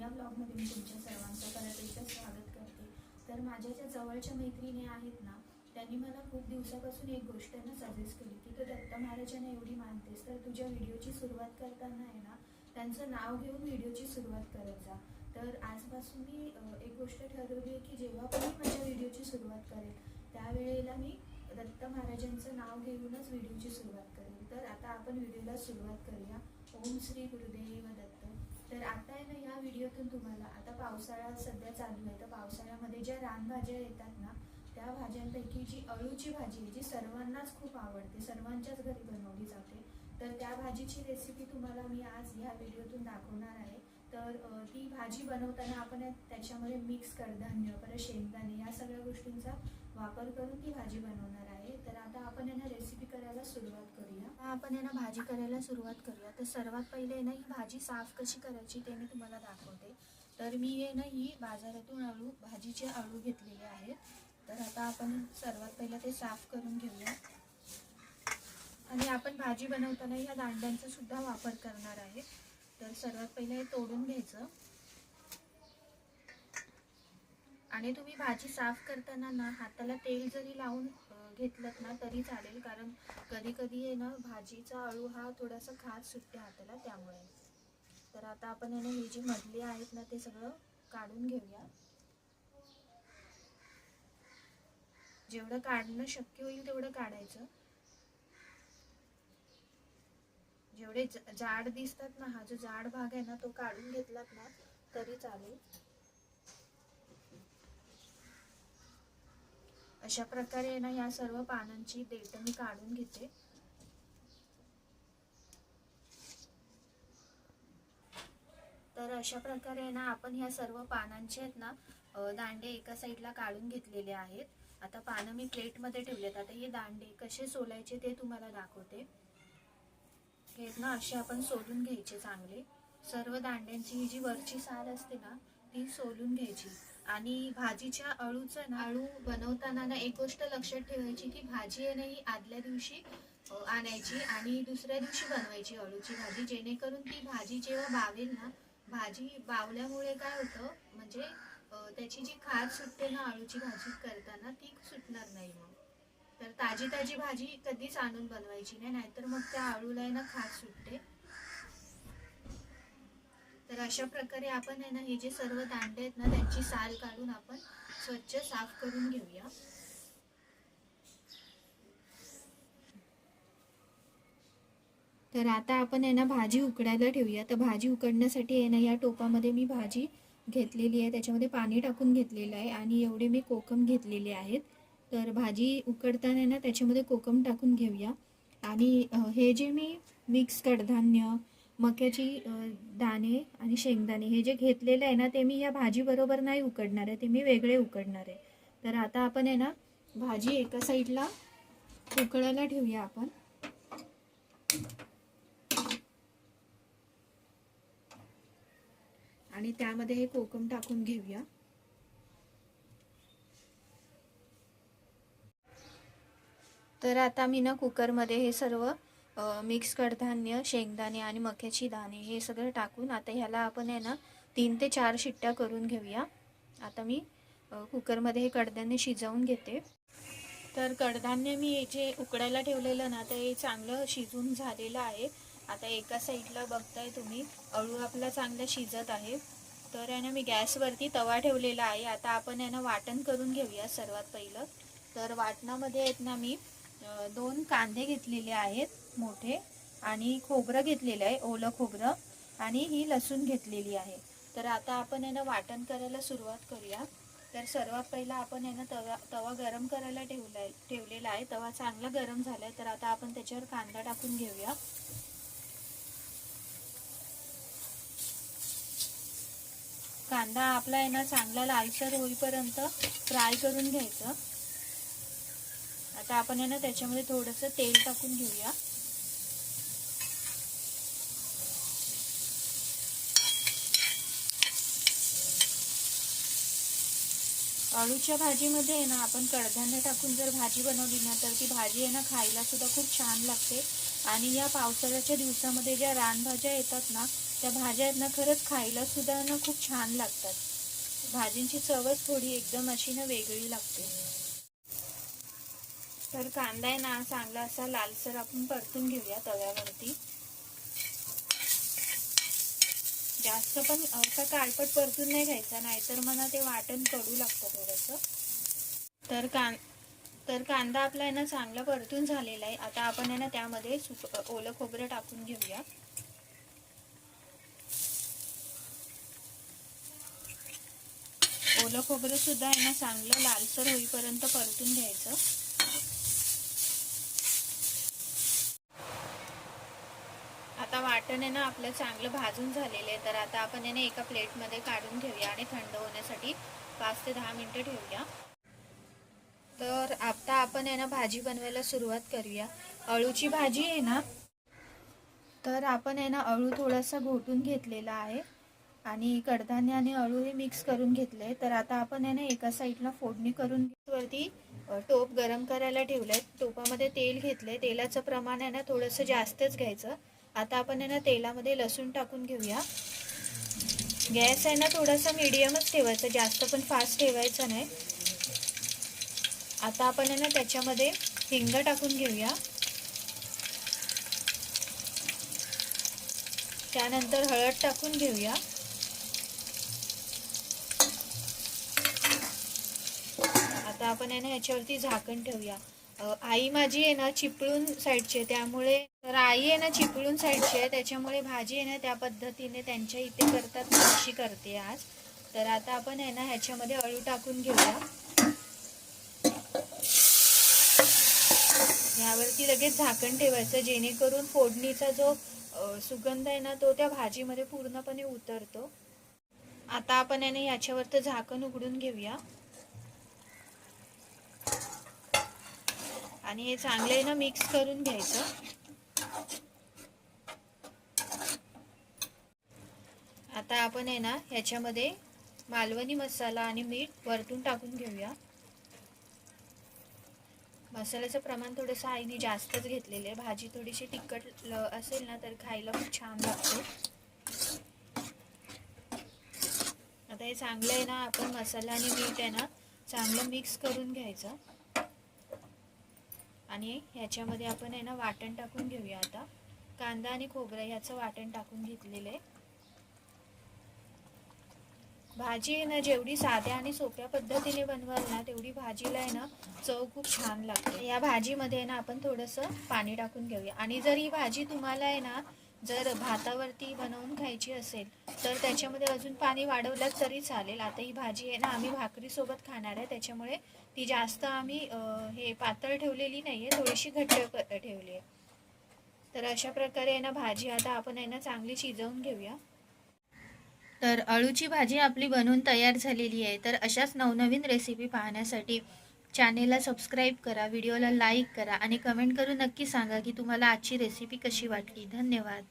या ब्लॉगमध्ये मी तुमच्या सर्वांचं परत एकदा स्वागत करते. तर माझ्या ज्या जवळच्या मैत्रिणी आहेत ना त्यांनी मला खूप दिवसापासून एक गोष्ट ना सजेस्ट केली की तू दत्त महाराजांना एवढी मानतेस तर तुझ्या व्हिडिओची सुरुवात करताना आहे ना त्यांचं नाव घेऊन व्हिडिओची सुरुवात करत जा. तर आजपासून मी एक गोष्ट ठरवली आहे की जेव्हा पण मी माझ्या व्हिडिओची सुरुवात करेल त्यावेळेला मी दत्त महाराजांचं नाव घेऊनच व्हिडिओची सुरुवात करेल तर आता आपण व्हिडिओला सुरुवात करूया. ओम श्री गुरुदेव दत्त तर आता आहे ना या व्हिडिओतून तुम्हाला आता पावसाळा सध्या चालू आहे तर पावसाळ्यामध्ये ज्या रानभाज्या येतात ना त्या भाज्यांपैकी जी अळूची भाजी आहे जी सर्वांनाच खूप आवडते सर्वांच्याच घरी बनवली जाते तर त्या भाजीची रेसिपी तुम्हाला मी आज ह्या व्हिडिओतून दाखवणार आहे. तर ती भाजी बनवताना आपण त्याच्यामध्ये मिक्स कडधान्य परत शेंगदाणे या सगळ्या गोष्टींचा वापर करून ती भाजी बनवणार आहे. तर आता आपण यांना रेसिपी करायला सुरुवात करूया. आपण यांना भाजी करायला सुरुवात करूया. तर सर्वात पहिले आहे ना ही भाजी साफ कशी करायची ते मी तुम्हाला दाखवते. तर मी आहे ना ही बाजारातून अळू भाजीचे अळू घेतलेले आहेत. तर आता आपण सर्वात पहिलं ते साफ करून घेऊया. आणि आपण भाजी बनवताना ह्या दांड्यांचा सुद्धा वापर करणार आहे. तर सर्वात पहिले हे तोडून घ्यायचं. आणि तुम्ही भाजी साफ करताना ना हाताला तेल जरी लावून घेतलं ना तरी चालेल. कारण कधी कधी आहे ना भाजीचा अळू हा थोडासा खास सुटते हाताला त्यामुळे. तर आता आपण आहे ना हे जी मधली आहेत ना ते सगळं काढून घेऊया. जेवढं काढणं शक्य होईल तेवढं काढायचं. जेवढे जाड दिसतात ना हा जो जाड भाग आहे ना तो काढून घेतलात ना तरी चालेल. अशा प्रकारे ना या सर्व पानांची देठ मी काढून घेते. तर अशा प्रकारे आहे ना आपण ह्या सर्व पानांचे आहेत ना दांडे एका साईडला काढून घेतलेले आहेत. आता पानं मी प्लेटमध्ये ठेवलेत. आता हे दांडे कसे सोलायचे ते तुम्हाला दाखवते. हे ना असे आपण सोलून घ्यायचे चांगले. सर्व दांड्यांची ही जी वरची साल असते ना ती सोलून घ्यायची. आणि भाजीच्या अळूचं ना अळू बनवताना ना एक गोष्ट लक्षात ठेवायची की भाजी आहे ना ही आदल्या दिवशी आणायची आणि दुसऱ्या दिवशी बनवायची अळूची भाजी. जेणेकरून ती भाजी जेव्हा बावेल ना भाजी बावल्यामुळे काय होतं म्हणजे त्याची जी खाद सुटते ना अळूची भाजी करताना ती सुटणार नाही मग. तर ताजी ताजी भाजी कधीच आणून बनवायची नाही नाहीतर मग त्या अळूला आहे ना खाद सुटते. तर अशा प्रकारे आपण आहे ना हे जे सर्व दांडे आहेत ना त्यांची साल काढून आपण स्वच्छ साफ करून घेऊया. तर आता आपण आहे ना भाजी उकडायला ठेवूया. तर भाजी उकडण्यासाठी आहे ना या टोपामध्ये मी भाजी घेतलेली आहे. त्याच्यामध्ये पाणी टाकून घेतलेलं आहे आणि एवढे मी कोकम घेतलेले आहेत. तर भाजी उकडताना आहे ना त्याच्यामध्ये कोकम टाकून घेऊया. आणि हे जे मी मिक्स कडधान्य मक्याची दाणे आणि शेंगदाणे हे जे घेतलेले आहे ना ते मी या भाजीबरोबर नाही उकडणार आहे ते मी वेगळे उकडणार आहे. तर आता आपण आहे ना भाजी एका साईडला उकळायला ठेवूया आपण. आणि त्यामध्ये हे कोकम टाकून घेऊया. तर आता मी ना कुकरमध्ये हे सर्व मिक्स कडधान्य शेंगदाणे आणि मक्याची दाणे हे सगळं टाकून आता ह्याला आपण आहे ना तीन ते चार शिट्ट्या करून घेऊया. आता मी कुकरमध्ये हे कडधान्य शिजवून घेते. तर कडधान्य मी जे उकडायला ठेवलेलं ना ते चांगलं शिजून झालेलं आहे. आता एका साईडला बघताय तुम्ही अळू आपला चांगला शिजत आहे. तर आहे ना मी गॅसवरती तवा ठेवलेला आहे. आता आपण आहे ना वाटण करून घेऊया सर्वात पहिलं. तर वाटणामध्ये आहेत ना मी दोन कांदे घेतलेले आहेत. मोठे आणि खोबरं घेतलेलं आहे ओलं खोबरं. आणि ही लसूण घेतलेली आहे. तर आता आपण आहे ना वाटण करायला सुरुवात करूया. तर सर्वात पहिला आपण आहे ना तवा तवा गरम करायला ठेवला ठेवलेला आहे. तवा चांगला गरम झाला आहे तर आता आपण त्याच्यावर कांदा टाकून घेऊया. कांदा आपला आहे ना चांगला लालसर होईपर्यंत फ्राय करून घ्यायचं. आता आपण आहे ना त्याच्यामध्ये थोडंसं तेल टाकून घेऊया. अळूच्या भाजीमध्ये आहे ना आपण कडधान्य टाकून जर भाजी बनवली ना तर ती भाजी आहे ना खायला सुद्धा खूप छान लागते. आणि या पावसाळ्याच्या दिवसामध्ये ज्या रानभाज्या येतात ना त्या भाज्या आहेत ना खरंच खायला सुद्धा ना खूप छान लागतात. भाजींची चवच थोडी एकदम अशी ना वेगळी लागते. तर कांदा आहे ना चांगला असा लालसर आपण परतून घेऊया तव्यावरती. जास्त पण असा काळपट परतून नाही घ्यायचा नाहीतर मला ते वाटण कडू लागतं थोडंसं. तर कां तर कांदा आपला आहे ना चांगला परतून झालेला आहे. आता आपण आहे ना त्यामध्ये सुक ओलं खोबरं टाकून घेऊया. ओलं खोबरं सुद्धा आहे ना चांगलं लालसर होईपर्यंत परतून घ्यायचं. आता आहे ना आपलं चांगलं भाजून झालेलं आहे. तर आता आपण आहे ना एका प्लेटमध्ये काढून घेऊया आणि थंड होण्यासाठी पाच ते दहा मिनटं ठेवूया. तर आता आपण आहे ना भाजी बनवायला सुरुवात करूया. अळूची भाजी आहे ना? तर आपण आहे ना अळू थोडासा घोटून घेतलेला आहे. आणि कडधान्य आणि अळू हे मिक्स करून घेतले तर आता आपण आहे ना एका साईडला फोडणी करून वरती टोप गरम करायला ठेवलंय. टोपामध्ये तेल घेतलंय. तेलाचं प्रमाण आहे ना थोडंसं जास्तच घ्यायचं. आता आपण आहे ना तेलामध्ये लसूण टाकून घेऊया. गॅस आहे ना थोडासा मिडियमच ठेवायचा जास्त पण फास्ट ठेवायचा नाही. आता आपण आहे ना त्याच्यामध्ये हिंग टाकून घेऊया. त्यानंतर हळद टाकून घेऊया. आता आपण आहे ना याच्यावरती झाकण ठेवूया. आई माझी आहे ना चिपळून साईडची आहे त्यामुळे तर आई आहे ना चिपळून साईडची आहे त्याच्यामुळे भाजी आहे ना त्या पद्धतीने त्यांच्या इथे करतात अशी करते आज. तर आता आपण आहे ना ह्याच्यामध्ये अळू टाकून घेऊया. यावरती लगेच झाकण ठेवायचं जेणेकरून फोडणीचा जो सुगंध आहे ना तो त्या भाजीमध्ये पूर्णपणे उतरतो. आता आपण आहे ना ह्याच्यावरचं झाकण उघडून घेऊया. आणि हे चांगले ना मिक्स करून घ्यायचं. आता आपण आहे ना ह्याच्यामध्ये मालवणी मसाला आणि मीठ वरतून टाकून घेऊया. मसाल्याचं प्रमाण थोडंसं आईने जास्तच घेतलेलं आहे. भाजी थोडीशी तिखट असेल ना तर खायला खूप छान लागते. आता हे चांगलं आहे ना आपण मसाला आणि मीठ आहे ना चांगलं मिक्स करून घ्यायचं. आणि ह्याच्यामध्ये आपण आहे ना वाटण टाकून घेऊया आता. कांदा आणि खोबरं ह्याचं वाटण टाकून घेतलेलं आहे. भाजी आहे ना जेवढी साध्या आणि सोप्या पद्धतीने बनवाल ना तेवढी भाजीला आहे ना चव खूप छान लागते. या भाजीमध्ये ना आपण थोडंसं पाणी टाकून घेऊया. आणि जर ही भाजी तुम्हाला आहे ना जर भातावरती बनवून खायची असेल तर त्याच्यामध्ये अजून पाणी वाढवलं तरी चालेल. आता ही भाजी आहे ना आम्ही भाकरीसोबत खाणार आहे. त्याच्यामुळे ती जास्त आम्ही हे पातळ ठेवलेली नाही आहे थोडीशी घट्ट ठेवली आहे. तर अशा प्रकारे आहे ना भाजी आता आपण आहे ना चांगली शिजवून घेऊया. तर अळूची भाजी आपली बनवून तयार झालेली आहे. तर अशाच नवनवीन रेसिपी पाहण्यासाठी चॅनेलला सबस्क्राईब करा व्हिडिओला लाईक करा आणि कमेंट करून नक्की सांगा की तुम्हाला आजची रेसिपी कशी वाटली. धन्यवाद.